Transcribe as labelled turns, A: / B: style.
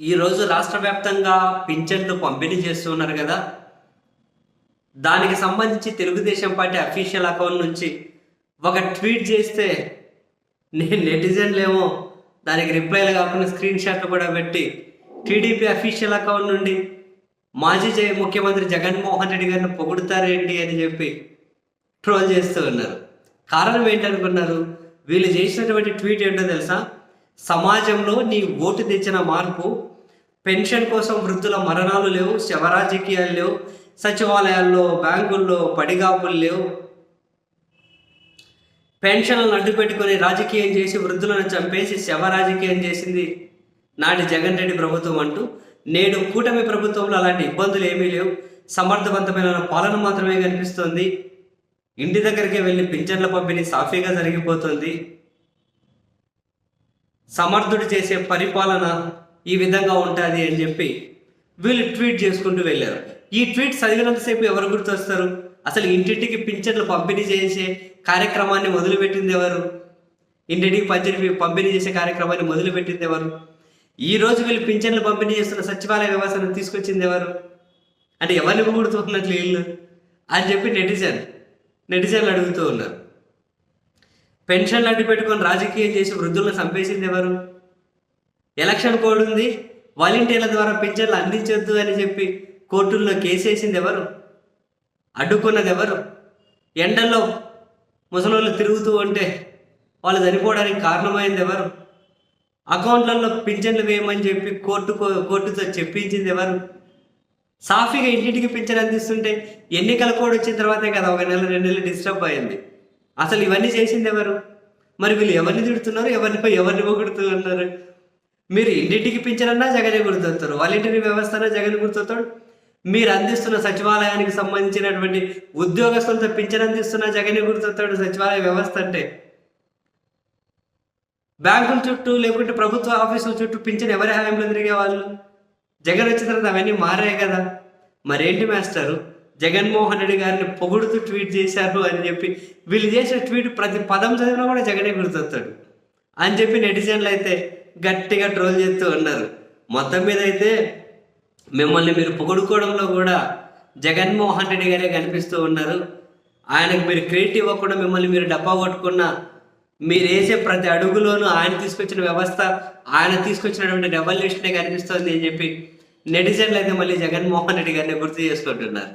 A: ఈరోజు రాష్ట్ర వ్యాప్తంగా పింఛన్లు పంపిణీ చేస్తున్నారు కదా. దానికి సంబంధించి తెలుగుదేశం పార్టీ అఫీషియల్ అకౌంట్ నుంచి ఒక ట్వీట్ చేస్తే నేను నెటిజన్లేమో దానికి రిప్లైలు కాకుండా స్క్రీన్ షాట్లు కూడా పెట్టి టీడీపీ అఫీషియల్ అకౌంట్ నుండి మాజీ ముఖ్యమంత్రి జగన్మోహన్ రెడ్డి గారిని పొగుడుతారేంటి అని చెప్పి ట్రోల్ చేస్తూ ఉన్నారు. కారణం ఏంటనుకున్నారు? వీళ్ళు చేసినటువంటి ట్వీట్ ఏంటో తెలుసా? సమాజంలో నీ ఓటు తెచ్చిన మార్పు పెన్షన్ కోసం వృద్ధుల మరణాలు లేవు శవరాజకీయాలు లేవు సచివాలయాల్లో బ్యాంకుల్లో పడిగాపులు లేవు. పెన్షన్లను అడ్డు పెట్టుకొని రాజకీయం చేసి వృద్ధులను చంపేసి శవ రాజకీయం చేసింది నాటి జగన్ రెడ్డి ప్రభుత్వం అంటూ నేడు కూటమి ప్రభుత్వంలో అలాంటి ఇబ్బందులు ఏమీ లేవు. సమర్థవంతమైన పాలన మాత్రమే కనిపిస్తోంది. ఇంటి దగ్గరికి వెళ్ళి పింఛన్ల పంపిణీ సాఫీగా జరిగిపోతుంది. సమర్థుడు చేసే పరిపాలన ఈ విధంగా ఉంటుంది అని చెప్పి వీళ్ళు ట్వీట్ చేసుకుంటూ వెళ్ళారు. ఈ ట్వీట్ చదివినంతసేపు ఎవరు గుర్తొస్తారు? అసలు ఇంటింటికి పింఛన్లు పంపిణీ చేసే కార్యక్రమాన్ని మొదలుపెట్టింది ఎవరు? ఇంటింటికి పంచని పంపిణీ చేసే కార్యక్రమాన్ని మొదలుపెట్టింది ఎవరు? ఈ రోజు వీళ్ళు పింఛన్లు పంపిణీ చేస్తున్న సచివాలయ వ్యవస్థను తీసుకొచ్చింది ఎవరు? అంటే ఎవరిని పొగుడుతున్నట్లు వీళ్ళు? అని చెప్పి నెటిజన్ నెటిజన్లు అడుగుతూ ఉన్నారు. పెన్షన్లు అడ్డు పెట్టుకొని రాజకీయం చేసి వృద్ధులను చంపేసింది ఎవరు? ఎలక్షన్ కోడ్ ఉంది. వాలంటీర్ల ద్వారా పింఛన్లు అందించొద్దు అని చెప్పి కోర్టుల్లో కేసేసింది ఎవరు? అడ్డుకున్నది ఎవరు? ఎండల్లో ముసలోళ్ళు తిరుగుతూ ఉంటే వాళ్ళు చనిపోవడానికి కారణమైంది ఎవరు? అకౌంట్లలో పింఛన్లు వేయమని చెప్పి కోర్టు కోర్టుతో చెప్పించింది ఎవరు? సాఫీగా ఇంటింటికి పింఛన్ అందిస్తుంటే ఎన్నికల కోడ్ వచ్చిన తర్వాతే కదా ఒక నెల రెండు నెలలు డిస్టర్బ్ అయింది. అసలు ఇవన్నీ చేసింది ఎవరు? మరి వీళ్ళు ఎవరిని తిడుతున్నారు? ఎవరిని ఎవరిని పొగుడుతూ ఉన్నారు? మీరు ఇంటింటికి పింఛనన్నా జగనే గుర్తొస్తారు వాళ్ళ ఇంటిని జగన్ గుర్తొస్తాడు మీరు అందిస్తున్న సచివాలయానికి సంబంధించినటువంటి ఉద్యోగస్తులతో పింఛన్ అందిస్తున్న జగనే గుర్తొస్తాడు సచివాలయ వ్యవస్థ అంటే. బ్యాంకుల చుట్టూ లేకుంటే ప్రభుత్వ ఆఫీసుల చుట్టూ పింఛన్ ఎవరి హాయంలో తిరిగే వాళ్ళు జగన్ వచ్చిన తర్వాత అవన్నీ మారాయి కదా. మరేంటి మాస్టరు? జగన్మోహన్ రెడ్డి గారిని పొగుడుతూ ట్వీట్ చేశారు అని చెప్పి వీళ్ళు చేసిన ట్వీట్ ప్రతి పదం చదివినా కూడా జగనే గుర్తొస్తాడు అని చెప్పి నెటిజన్లు అయితే గట్టిగా ట్రోల్ చేస్తూ ఉన్నారు. మొత్తం మీద అయితే మిమ్మల్ని మీరు పొగుడుకోవడంలో కూడా జగన్మోహన్ రెడ్డి గారే కనిపిస్తూ ఉన్నారు. ఆయనకు మీరు క్రెడిట్ ఇవ్వకుండా మిమ్మల్ని మీరు డబ్బా కొట్టుకున్న మీరు వేసే ప్రతి అడుగులోనూ ఆయన తీసుకొచ్చిన వ్యవస్థ ఆయన తీసుకొచ్చినటువంటి రెవల్యూషనే కనిపిస్తుంది అని చెప్పి నెటిజన్లు అయితే మళ్ళీ జగన్మోహన్ రెడ్డి గారిని గుర్తు చేసుకుంటున్నారు.